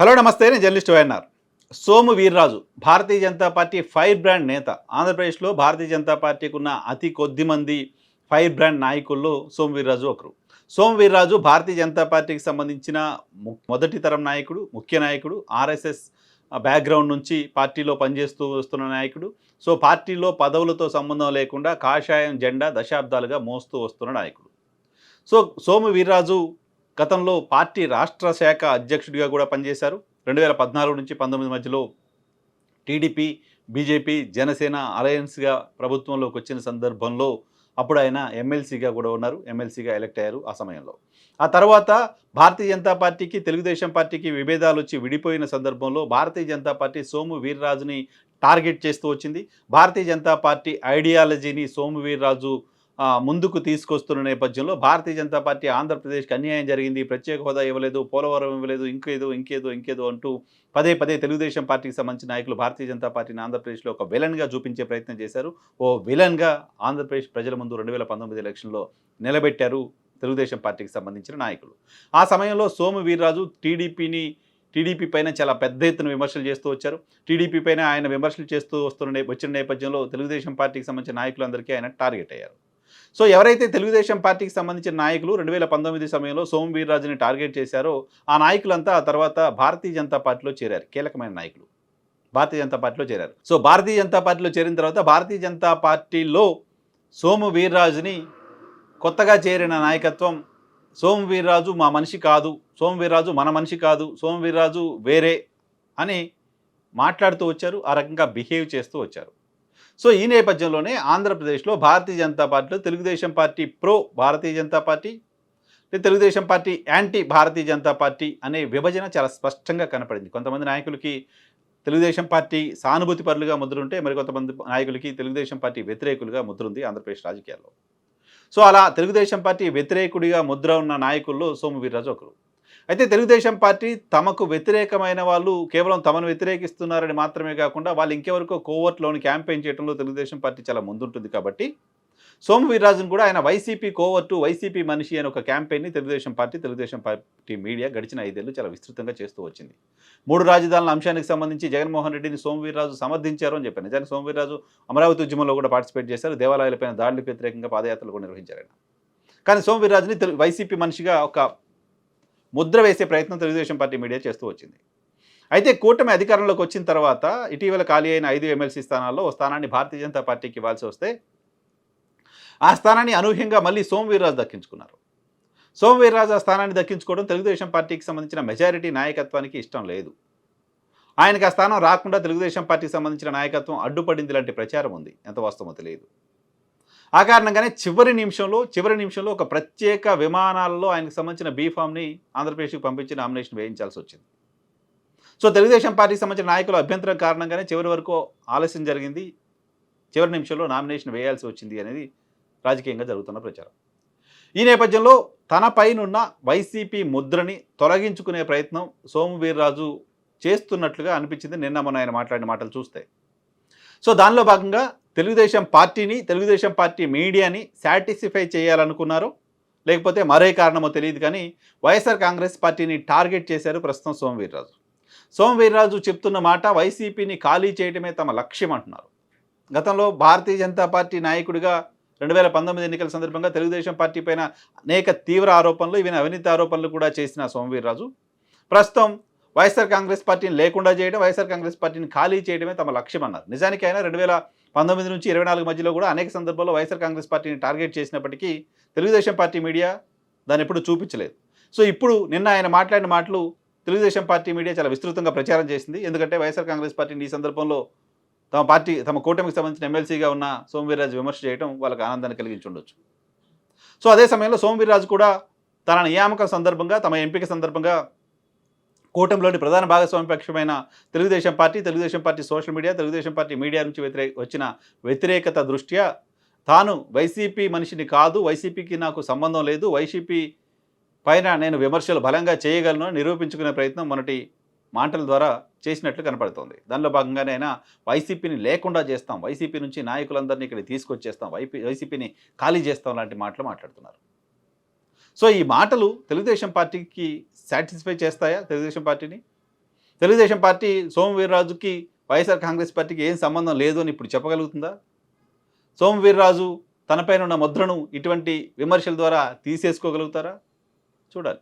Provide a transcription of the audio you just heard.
Hello నమస్తే నేను journalist YNR. Somu Veerraju Bharatiya Janata party fire brand నేత. ఆంధ్రప్రదేశ్లో భారతీయ జనతా పార్టీకి ఉన్న అతి కొద్ది మంది ఫైర్ బ్రాండ్ నాయకుల్లో సోము వీర్రాజు ఒకరు. సోము వీర్రాజు భారతీయ జనతా పార్టీకి సంబంధించిన మొదటి తరం నాయకుడు ముఖ్య నాయకుడు ఆర్ఎస్ఎస్ బ్యాక్గ్రౌండ్ నుంచి పార్టీలో పనిచేస్తూ వస్తున్న నాయకుడు. సో పార్టీలో పదవులతో సంబంధం లేకుండా కాషాయం జెండా దశాబ్దాలుగా మోస్తూ వస్తున్న నాయకుడు. సో సోము వీర్రాజు గతంలో పార్టీ రాష్ట్ర శాఖ అధ్యక్షుడిగా కూడా పనిచేశారు. రెండు వేల పద్నాలుగు నుంచి పంతొమ్మిది మధ్యలో టీడీపీ బీజేపీ జనసేన అలయన్స్గా ప్రభుత్వంలోకి వచ్చిన సందర్భంలో అప్పుడు ఆయన ఎమ్మెల్సీగా కూడా ఉన్నారు. ఎమ్మెల్సీగా ఎలక్ట్ అయ్యారు ఆ సమయంలో. ఆ తర్వాత భారతీయ జనతా పార్టీకి తెలుగుదేశం పార్టీకి విభేదాలు వచ్చి విడిపోయిన సందర్భంలో భారతీయ జనతా పార్టీ సోము వీర్రాజుని టార్గెట్ చేస్తూ వచ్చింది. భారతీయ జనతా పార్టీ ఐడియాలజీని సోము వీర్రాజు ముందుకు తీసుకొస్తున్న నేపథ్యంలో భారతీయ జనతా పార్టీ ఆంధ్రప్రదేశ్కి అన్యాయం జరిగింది. ప్రత్యేక హోదా ఇవ్వలేదు పోలవరం ఇవ్వలేదు ఇంకేదో ఇంకేదో ఇంకేదో అంటూ పదే పదే తెలుగుదేశం పార్టీకి సంబంధించిన నాయకులు భారతీయ జనతా పార్టీని ఆంధ్రప్రదేశ్లో ఒక విలన్గా చూపించే ప్రయత్నం చేశారు. ఓ విలన్గా ఆంధ్రప్రదేశ్ ప్రజల ముందు రెండు వేల పంతొమ్మిది ఎలక్షన్లో నిలబెట్టారు తెలుగుదేశం పార్టీకి సంబంధించిన నాయకులు. ఆ సమయంలో సోము వీర్రాజు టీడీపీని టీడీపీ పైన చాలా పెద్ద ఎత్తున విమర్శలు చేస్తూ వచ్చారు. టీడీపీ పైన ఆయన విమర్శలు చేస్తూ వస్తున్న వచ్చిన నేపథ్యంలో తెలుగుదేశం పార్టీకి సంబంధించిన నాయకులందరికీ ఆయన టార్గెట్ అయ్యారు. సో ఎవరైతే తెలుగుదేశం పార్టీకి సంబంధించిన నాయకులు రెండు వేల పంతొమ్మిది సమయంలో సోము వీర్రాజుని టార్గెట్ చేశారో ఆ నాయకులంతా ఆ తర్వాత భారతీయ జనతా పార్టీలో చేరారు. కీలకమైన నాయకులు. భారతీయ జనతా పార్టీలో చేరారు. సో భారతీయ జనతా పార్టీలో చేరిన తర్వాత భారతీయ జనతా పార్టీలో సోము వీర్రాజుని కొత్తగా చేరిన నాయకత్వం సోము వీర్రాజు మా మనిషి కాదు సోము వీర్రాజు మన మనిషి కాదు సోము వీర్రాజు వేరే అని మాట్లాడుతూ వచ్చారు. ఆ రకంగా బిహేవ్ చేస్తూ వచ్చారు. సో ఈ నేపథ్యంలోనే ఆంధ్రప్రదేశ్లో భారతీయ జనతా పార్టీలో Telugu Desam party pro Bharatiya Janata party Telugu Desam party anti Bharatiya Janata party అనే విభజన చాలా స్పష్టంగా కనపడింది. కొంతమంది నాయకులకి తెలుగుదేశం పార్టీ సానుభూతి పరులుగా ముద్రుంటే మరి కొంతమంది నాయకులకి తెలుగుదేశం పార్టీ వ్యతిరేకులుగా ముద్రుంది ఆంధ్రప్రదేశ్ రాజకీయాల్లో. సో అలా తెలుగుదేశం పార్టీ వ్యతిరేకుడిగా ముద్ర ఉన్న నాయకుల్లో సోము వీర్రాజు ఒకరు. అయితే తెలుగుదేశం పార్టీ తమకు వ్యతిరేకమైన వాళ్ళు కేవలం తమను వ్యతిరేకిస్తున్నారని మాత్రమే కాకుండా వాళ్ళు ఇంకెవరికో కోవర్ట్లోని క్యాంపెయిన్ చేయడంలో తెలుగుదేశం పార్టీ చాలా ముందుంటుంది కాబట్టి సోము వీర్రాజును కూడా ఆయన వైసీపీ కోవర్టు వైసీపీ మనిషి అనే ఒక campaign Telugu Desam party Telugu Desam party media గడిచిన ఐదేళ్ళు చాలా విస్తృతంగా చేస్తూ వచ్చింది. మూడు రాజధానుల అంశానికి సంబంధించి జగన్మోహన్ రెడ్డిని సోము వీర్రాజు సమర్థించారు అని చెప్పారు నిజానికి సోము వీర్రాజు అమరావతి ఉద్యమంలో కూడా పార్టిసిపేట్ చేశారు. దేవాలయాలపైన దాడులకు వ్యతిరేకంగా పాదయాత్రలు కూడా నిర్వహించారు ఆయన కానీ సోము వీర్రాజుని వైసీపీ మనిషిగా ఒక ముద్ర వేసే ప్రయత్నం తెలుగుదేశం పార్టీ మీడియా చేస్తూ వచ్చింది. అయితే కూటమి అధికారంలోకి వచ్చిన తర్వాత ఇటీవల ఖాళీ అయిన ఐదు ఎమ్మెల్సీ స్థానాల్లో ఓ స్థానాన్ని భారతీయ జనతా పార్టీకి ఇవ్వాల్సి వస్తే ఆ స్థానాన్ని అనూహ్యంగా మళ్ళీ సోమవీర్రాజు దక్కించుకున్నారు. సోమవీర్రాజు ఆ స్థానాన్ని దక్కించుకోవడం తెలుగుదేశం పార్టీకి సంబంధించిన మెజారిటీ నాయకత్వానికి ఇష్టం లేదు. ఆయనకు ఆ స్థానం రాకుండా తెలుగుదేశం పార్టీకి సంబంధించిన నాయకత్వం అడ్డుపడింది లాంటి ప్రచారం ఉంది. ఎంత వాస్తవమో తెలియదు. ఆ కారణంగానే చివరి నిమిషంలో చివరి నిమిషంలో ఒక ప్రత్యేక విమానాల్లో ఆయనకు సంబంధించిన బీఫామ్ని ఆంధ్రప్రదేశ్కి పంపించి నామినేషన్ వేయించాల్సి వచ్చింది. సో తెలుగుదేశం పార్టీకి సంబంధించిన నాయకుల అభ్యంతరం కారణంగానే చివరి వరకు ఆలస్యం జరిగింది. చివరి నిమిషంలో నామినేషన్ వేయాల్సి వచ్చింది అనేది రాజకీయంగా జరుగుతున్న ప్రచారం. ఈ నేపథ్యంలో తన పైనున్న వైసీపీ ముద్రని తొలగించుకునే ప్రయత్నం సోమవీర్రాజు చేస్తున్నట్లుగా అనిపించింది. నిన్న మొన్న ఆయన మాట్లాడిన మాటలు చూస్తే. సో దానిలో భాగంగా తెలుగుదేశం పార్టీని తెలుగుదేశం పార్టీ మీడియాని సాటిస్ఫై చేయాలనుకున్నారు. లేకపోతే మరే కారణమో తెలియదు కానీ వైఎస్ఆర్ కాంగ్రెస్ పార్టీని టార్గెట్ చేశారు ప్రస్తుతం సోమవీర్రాజు. సోమవీర్రాజు చెప్తున్న మాట వైసీపీని ఖాళీ చేయడమే తమ లక్ష్యం అంటున్నారు. గతంలో భారతీయ జనతా పార్టీ నాయకుడిగా రెండు వేల పంతొమ్మిది ఎన్నికల సందర్భంగా తెలుగుదేశం పార్టీ పైన అనేక తీవ్ర ఆరోపణలు ఈవెన్ అవినీతి ఆరోపణలు కూడా చేసిన సోమవీర్రాజు. ప్రస్తుతం వైఎస్ఆర్ కాంగ్రెస్ పార్టీని లేకుండా చేయడం వైఎస్ఆర్ కాంగ్రెస్ పార్టీని ఖాళీ చేయడమే తమ లక్ష్యం అన్నారు. నిజానికి ఆయన రెండు వేల పంతొమ్మిది నుంచి ఇరవై నాలుగు మధ్యలో కూడా అనేక సందర్భాల్లో వైఎస్ఆర్ కాంగ్రెస్ పార్టీని టార్గెట్ చేసినప్పటికీ తెలుగుదేశం పార్టీ మీడియా దాన్ని ఎప్పుడు చూపించలేదు. సో ఇప్పుడు నిన్న ఆయన మాట్లాడిన మాటలు తెలుగుదేశం పార్టీ మీడియా చాలా విస్తృతంగా ప్రచారం చేసింది. ఎందుకంటే వైఎస్ఆర్ కాంగ్రెస్ పార్టీని ఈ సందర్భంలో తమ పార్టీ తమ కూటమికి సంబంధించిన ఎమ్మెల్సీగా ఉన్న సోమవీర్రాజు విమర్శ చేయడం వాళ్ళకి ఆనందాన్ని కలిగించి ఉండొచ్చు. సో అదే సమయంలో సోమవీర్రాజు కూడా తన నియామకం సందర్భంగా తమ ఎంపిక సందర్భంగా కూటమిలోని ప్రధాన భాగస్వామి పక్షమైన Telugu Desam party Telugu Desam party social media Telugu Desam party media నుంచి వ్యతిరేక వచ్చిన వ్యతిరేకత దృష్ట్యా తాను వైసీపీ మనిషిని కాదు వైసీపీకి నాకు సంబంధం లేదు వైసీపీ పైన నేను విమర్శలు బలంగా చేయగలను నిరూపించుకునే ప్రయత్నం మొన్నటి మాటల ద్వారా చేసినట్లు కనపడుతోంది. దానిలో భాగంగానే ఆయన వైసీపీని లేకుండా చేస్తాం వైసీపీ నుంచి నాయకులందరినీ ఇక్కడ తీసుకొచ్చేస్తాం వైపీ వైసీపీని ఖాళీ చేస్తాం లాంటి మాటలు మాట్లాడుతున్నారు. సో ఈ మాటలు తెలుగుదేశం పార్టీకి సాటిస్ఫై చేస్తాయా తెలుగుదేశం పార్టీని? తెలుగుదేశం పార్టీ సోమవీర్రాజుకి వైఎస్ఆర్ కాంగ్రెస్ పార్టీకి ఏం సంబంధం లేదు అని ఇప్పుడు చెప్పగలుగుతుందా? సోమవీర్రాజు తనపైన ఉన్న ముద్రను ఇటువంటి విమర్శల ద్వారా తీసేసుకోగలుగుతారా? చూడాలి.